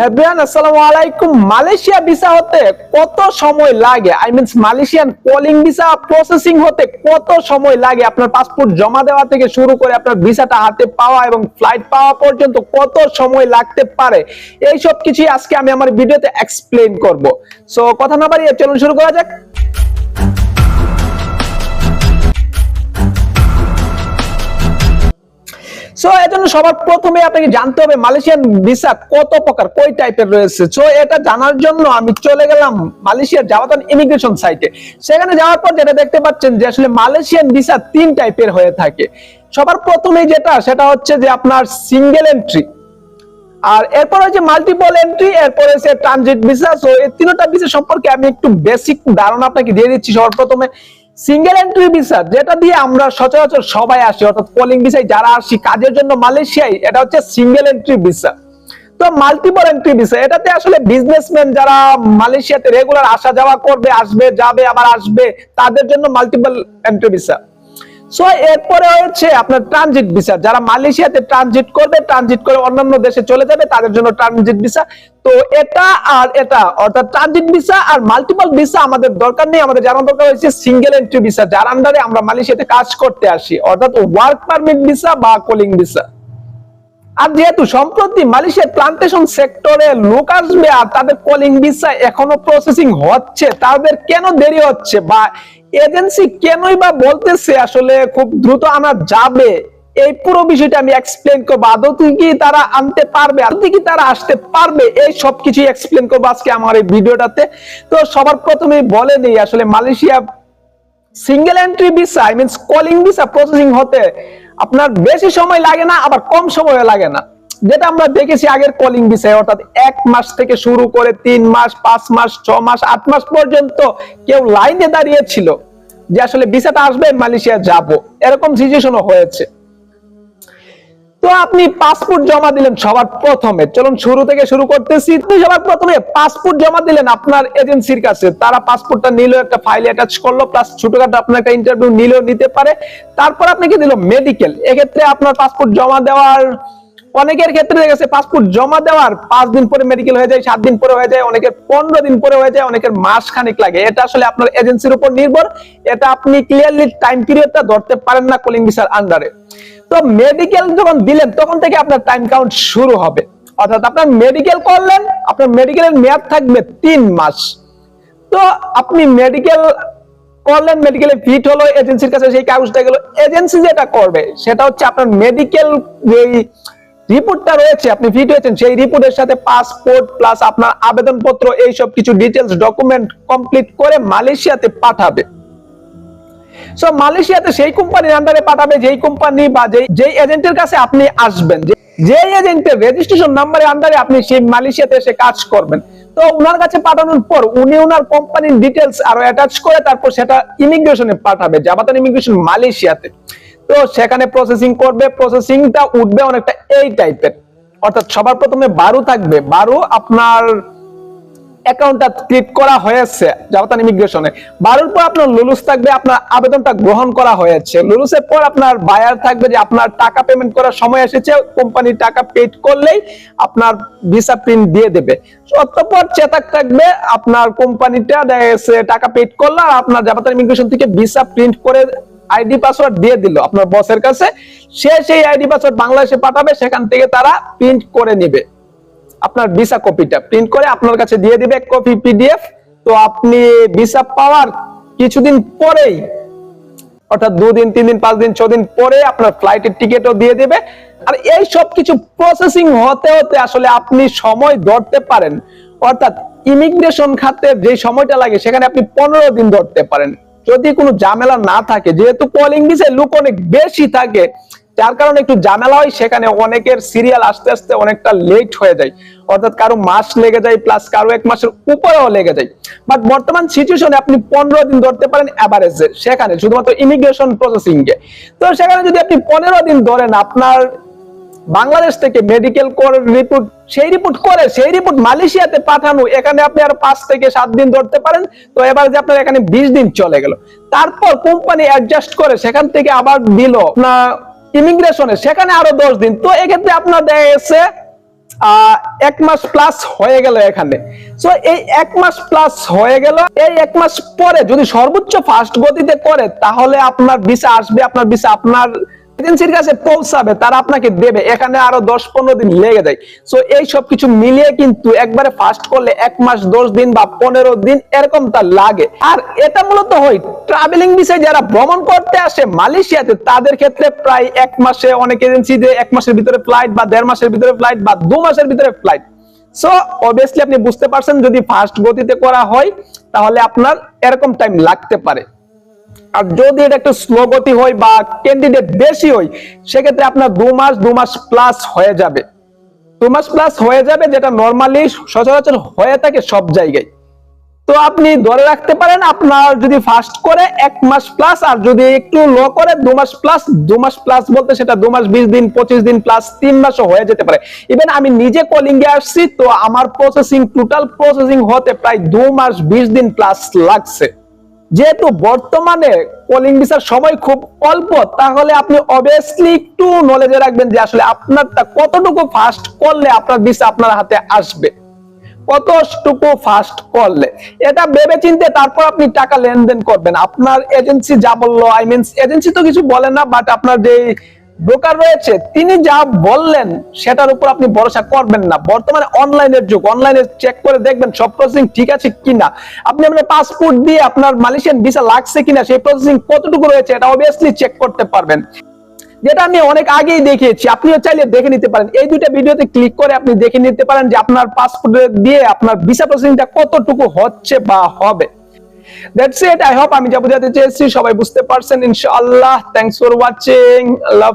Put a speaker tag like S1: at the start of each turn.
S1: হ্যাঁ Malaysia visa হতে কত সময় লাগে? I means Malaysian calling visa processing হতে কত সময় লাগে? আপনার পাসপোর্ট জমা দেওয়া থেকে শুরু করে আপনার ভিসাটা হাতে পাওয়া এবং ফ্লাইট পাওয়া পর্যন্ত কত সময় লাগতে পারে? এই সব কিছুই আজকে আমি আমার ভিডিওতে এক্সপ্লেইন করব। সো কথা না বাড়িয়ে চলুন শুরু করা যাক। সো এজন্য সবার প্রথমে আপনাকে জানতে হবে মালয়েশিয়ান ভিসা কত প্রকার, কই টাইপের রয়েছে। সো এটা জানার জন্য আমি চলে গেলাম মালয়েশিয়ার জাওয়াতান ইমিগ্রেশন সাইটে। সেখানে যাওয়ার পর যেটা দেখতে পাচ্ছেন যে আসলে মালয়েশিয়ান ভিসা তিন টাইপের হয়ে থাকে। সবার প্রথমে যেটা, সেটা হচ্ছে যে আপনার সিঙ্গেল এন্ট্রি। আর এরপর হচ্ছে মাল্টিপল এন্ট্রি এরপর হচ্ছে ট্রানজিট ভিসা সো এই তিনটা ভিসা সম্পর্কে আমি একটু বেসিক ধারণা আপনাকে দিয়ে দিচ্ছি সবার প্রথমে। সিঙ্গেল এন্ট্রি ভিসা যেটা দিয়ে আমরা সচরাচর সবাই আসি, অর্থাৎ কলিং ভিসায় যারা আসি, কাজের জন্য মালয়েশিয়ায়, এটা হচ্ছে সিঙ্গেল এন্ট্রি ভিসা তো মাল্টিপল এন্ট্রি ভিসা এটাতে আসলে বিজনেসম্যান যারা মালয়েশিয়াতে রেগুলার আসা যাওয়া করবে, আসবে, যাবে, আবার আসবে, তাদের জন্য মাল্টিপল এন্ট্রি ভিসা সো এরপরে আপনার ট্রানজিট ভিসা যারা মালয়েশিয়াতে ট্রানজিট করবে ট্রানজিট করে অন্যান্য দেশে চলে যাবে, তাদের জন্য ট্রানজিট ভিসা তো এটা আর এটা, অর্থাৎ ট্রানজিট ভিসা আর মাল্টিপল ভিসা আমাদের দরকার নেই। আমাদের জানার দরকার হচ্ছে সিঙ্গেল এন্ট্রি ভিসা যার আন্ডারে আমরা মালয়েশিয়াতে কাজ করতে আসি। অর্থাৎ ওয়ার্ক পারমিট ভিসা বা কলিং ভিসা আর যেহেতু সম্প্রতি মালয়েশিয়ার প্লান্টেশন সেক্টরে লোক আসবে আর তাদের কলিং ভিসা এখনও প্রসেসিং হচ্ছে, তাদের কেন দেরি হচ্ছে বা এজেন্সি কেনই বা বলতেছে আসলে খুব দ্রুত আনা যাবে? এই পুরো বিষয়টা আমি এক্সপ্লেন করব। আদৌ কি তারা আনতে পারবে আদৌ কি তারা আসতে পারবে, এই সব কিছুই এক্সপ্লেন করব আজকে আমার এই ভিডিওটাতে। তো সবার প্রথমে বলে নেই আসলে Malaysia single entry visa I means calling visa processing হতে আপনার বেশি সময় লাগে না, আবার কম সময় লাগে না। যেটা আমরা দেখেছি আগের কলিং বিষয়ে, অর্থাৎ এক মাস থেকে শুরু করে তিন মাস, পাঁচ মাস, ছ মাস, আট মাস পর্যন্ত কেউ লাইনে দাঁড়িয়েছিল যে আসলে ভিসাটা আসবে, মালয়েশিয়া যাব। এরকম সিচুয়েশনও হয়েছে। তো আপনি পাসপোর্ট জমা দিলেন সবার প্রথমে। চলুন শুরু থেকে শুরু করতেছি। আপনি সবার প্রথমে পাসপোর্ট জমা দিলেন আপনার এজেন্সির কাছে। তারা পাসপোর্টটা নিল একটা ফাইল অ্যাটাচ করল প্লাস ছোটখাটো আপনার একটা ইন্টারভিউ নিলেও নিতে পারে। তারপর আপনাকে দিল মেডিকেল এক্ষেত্রে আপনার পাসপোর্ট জমা দেওয়ার অনেকের ক্ষেত্রে দেখা গেছে পাসপোর্ট জমা দেওয়ার পাঁচ দিন পরে মেডিকেল হয়ে যায়, সাত দিন পরে হয়ে যায়, অনেকের পনেরো দিন পরে হয়ে যায়, অনেকের মাস খানিক লাগে। এটা আসলে আপনার এজেন্সির উপর নির্ভর। এটা আপনি ক্লিয়ারলি টাইম পিরিয়ডটা ধরতে পারেন না কলিং ভিসার আন্ডারে তো মেডিকেল যখন দিলেন, তখন থেকে আপনার টাইম কাউন্ট শুরু হবে। অর্থাৎ আপনার মেডিকেল করলেন, আপনার মেডিকেলের মেয়াদ থাকবে তিন মাস। তো আপনি মেডিকেল করলেন মেডিকেলে ফিট হলো এজেন্সির কাছে সেই কাগজটা গেল। এজেন্সি যেটা করবে, সেটা হচ্ছে আপনার মেডিকেল যেই রিপোর্টটা রয়েছে, আপনি ফিট হয়েছেন, সেই রিপোর্টের সাথে পাসপোর্ট প্লাস আপনার আবেদনপত্র এই সব কিছু ডিটেলস ডকুমেন্ট কমপ্লিট করে মালয়েশিয়াতে পাঠাবে। সো মালয়েশিয়াতে সেই কোম্পানির আন্ডারে পাঠাবে, যেই কোম্পানি বা যেই যেই এজেন্টের কাছে আপনি আসবেন যেই এজেন্টের রেজিস্ট্রেশন নাম্বারের আন্ডারে আপনি সেই মালয়েশিয়াতে এসে কাজ করবেন। তো ওনার কাছে পাঠানোর পর উনি ওনার কোম্পানির ডিটেলস আরও অ্যাটাচ করে তারপর সেটা ইমিগ্রেশনে পাঠাবে জাপাতান ইমিগ্রেশন মালয়েশিয়াতে। তো সেখানে প্রসেসিং করবে প্রসেসিংটা উঠবে অনেকটা এই টাইপের অর্থাৎ সবার প্রথমে বারু থাকবে। বারু আপনার অ্যাকাউন্টটা করা হয়েছে জাপাতান ইমিগ্রেশনে বারোর পর আপনার লুলুস থাকবে, আপনার আবেদনটা গ্রহণ করা হয়েছে। লুলুসের পর আপনার বায়ার থাকবে যে আপনার টাকা পেমেন্ট করার সময় এসেছে কোম্পানি টাকা পেড করলেই আপনার ভিসা প্রিন্ট দিয়ে দেবে। অতঃপর চেতাক থাকবে, আপনার কোম্পানিটা টাকা পেড করল আর আপনার জাপাতান ইমিগ্রেশন থেকে ভিসা প্রিন্ট করে আইডি পাসওয়ার্ড দিয়ে দিল আপনার বসের কাছে। সে সেই আইডি পাসওয়ার্ড বাংলাদেশে পাঠাবে, সেখান থেকে তারা প্রিন্ট করে নেবে। আপনার ভিসা কপিটা প্রিন্ট করে আপনার কাছে দিয়ে দিবে কপি পিডিএফ তো আপনি ভিসা পাওয়ার কিছুদিন পরেই, অর্থাৎ দুদিন তিন দিন পাঁচ দিন ছ দিন পরে আপনার ফ্লাইটের টিকিটও দিয়ে দেবে। আর এই সব কিছু প্রসেসিং হতে হতে আসলে আপনি সময় ধরতে পারেন। অর্থাৎ ইমিগ্রেশন খাতে যে সময়টা লাগে, সেখানে আপনি পনেরো দিন ধরতে পারেন। যদি কোনো ঝামেলা না থাকে, যেহেতু কলিং ভিসায় লোক অনেক বেশি থাকে, যার কারণে একটু ঝামেলা হয়, সেখানে অনেকের সিরিয়াল আস্তে আস্তে অনেকটা লেট হয়ে যায়। অর্থাৎ কারও মাস লেগে যায় প্লাস কারও এক মাসের উপরেও লেগে যায়। বাট বর্তমান সিচুয়েশনে আপনি পনেরো দিন ধরতে পারেন অ্যাভারেজে সেখানে, শুধুমাত্র ইমিগ্রেশন প্রসেসিং এ তো সেখানে যদি আপনি পনেরো দিন ধরেন, আপনার বাংলাদেশ থেকে মেডিকেল রিপোর্ট সেই রিপোর্ট করে, সেই রিপোর্ট মালয়েশিয়াতে পাঠানো, এখানে আপনি আর পাঁচ থেকে সাত দিন ধরতে পারেন। তো এবার যে আপনার এখানে বিশ দিন চলে গেল। তারপর কোম্পানি অ্যাডজাস্ট করে সেখান থেকে আবার দিল আপনার ইমিগ্রেশনে সেখানে আরও দশ দিন। তো এক্ষেত্রে আপনার দেখা গেছে এক মাস প্লাস হয়ে গেল এখানে। সো এই এক মাস প্লাস হয়ে গেল। এই এক মাস পরে যদি সর্বোচ্চ ফাস্ট গতিতে করে, তাহলে আপনার ভিসা আসবে, আপনার ভিসা আপনার এজেন্সির কাছে পৌঁছাবে, তারা আপনাকে দেবে। এখানে আরও দশ পনেরো দিন লেগে যায়। সো এই সব কিছু মিলিয়ে কিন্তু একবারে ফাস্ট করলে এক মাস, দশ দিন বা পনেরো দিন এরকম তার লাগে। আর এটা মূলত হয় ট্রাভেলিং বিষয়ে যারা ভ্রমণ করতে আসে মালয়েশিয়াতে, তাদের ক্ষেত্রে প্রায় এক মাসে অনেক এজেন্সি যে এক মাসের ভিতরে ফ্লাইট বা দেড় মাসের ভিতরে ফ্লাইট বা দু মাসের ভিতরে ফ্লাইট সো অবভিয়াসলি আপনি বুঝতে পারছেন যদি ফাস্ট গতিতে করা হয়, তাহলে আপনার এরকম টাইম লাগতে পারে। আর যদি এটা একটু স্লো গতি হয় বা ক্যান্ডিডেট বেশি হয়, সেক্ষেত্রে আপনার দু মাস দু মাস প্লাস হয়ে যাবে। দু মাস প্লাস হয়ে যাবে, যেটা নর্মালি সচরাচর হয়ে থাকে সব জায়গায়। তো আপনি ধরে রাখতে পারেন, আপনার যদি ফাস্ট করে এক মাস প্লাস আর যদি একটু লো করে, দু মাস প্লাস দু মাস প্লাস বলতে সেটা দু মাস, বিশ দিন, পঁচিশ দিন প্লাস তিন মাসও হয়ে যেতে পারে। ইভেন আমি নিজে কলিং এ আসছি, তো আমার প্রসেসিং টোটাল প্রসেসিং হতে প্রায় দু মাস, বিশ দিন প্লাস লাগছে। যেহেতু বর্তমানে কলিং ভিসার সময় খুব অল্প, তাহলে আপনি অবভিয়াসলি একটু নলেজে রাখবেন যে আসলে আপনারটা কতটুকু ফাস্ট করলে আপনার ভিসা আপনার হাতে আসবে। কতটুকু ফাস্ট করলে? এটা ভেবে চিনতে তারপর আপনি টাকা লেনদেন করবেন। আপনার এজেন্সি যা বলল আই মিনস এজেন্সি তো কিছু বলে না বাট আপনার যে ব্রোকার রয়েছে, তিনি যা বললেন সেটার উপর আপনি ভরসা করবেন না। বর্তমানে অনলাইনের যুগ অনলাইনে চেক করে দেখবেন সব প্রসেসিং ঠিক আছে কিনা। আপনি আপনার পাসপোর্ট দিয়ে আপনার মালয়েশিয়ান ভিসা লাগছে কিনা, সেই প্রসেসিং কতটুকু রয়েছে এটা অবভিয়াসলি চেক করতে পারবেন। যেটা আমি অনেক আগেই দেখিয়েছি, আপনিও চাইলে দেখে নিতে পারেন। এই দুইটা ভিডিওতে ক্লিক করে আপনি দেখে নিতে পারেন যে আপনার পাসপোর্ট দিয়ে আপনার ভিসা প্রসেসিংটা কতটুকু হচ্ছে বা হবে। দ্যাটস ইট আই হোপ আমি যা বোঝাতে চেয়েছি, সবাই বুঝতে পারছেন, ইনশাআল্লাহ। Thanks for watching Allah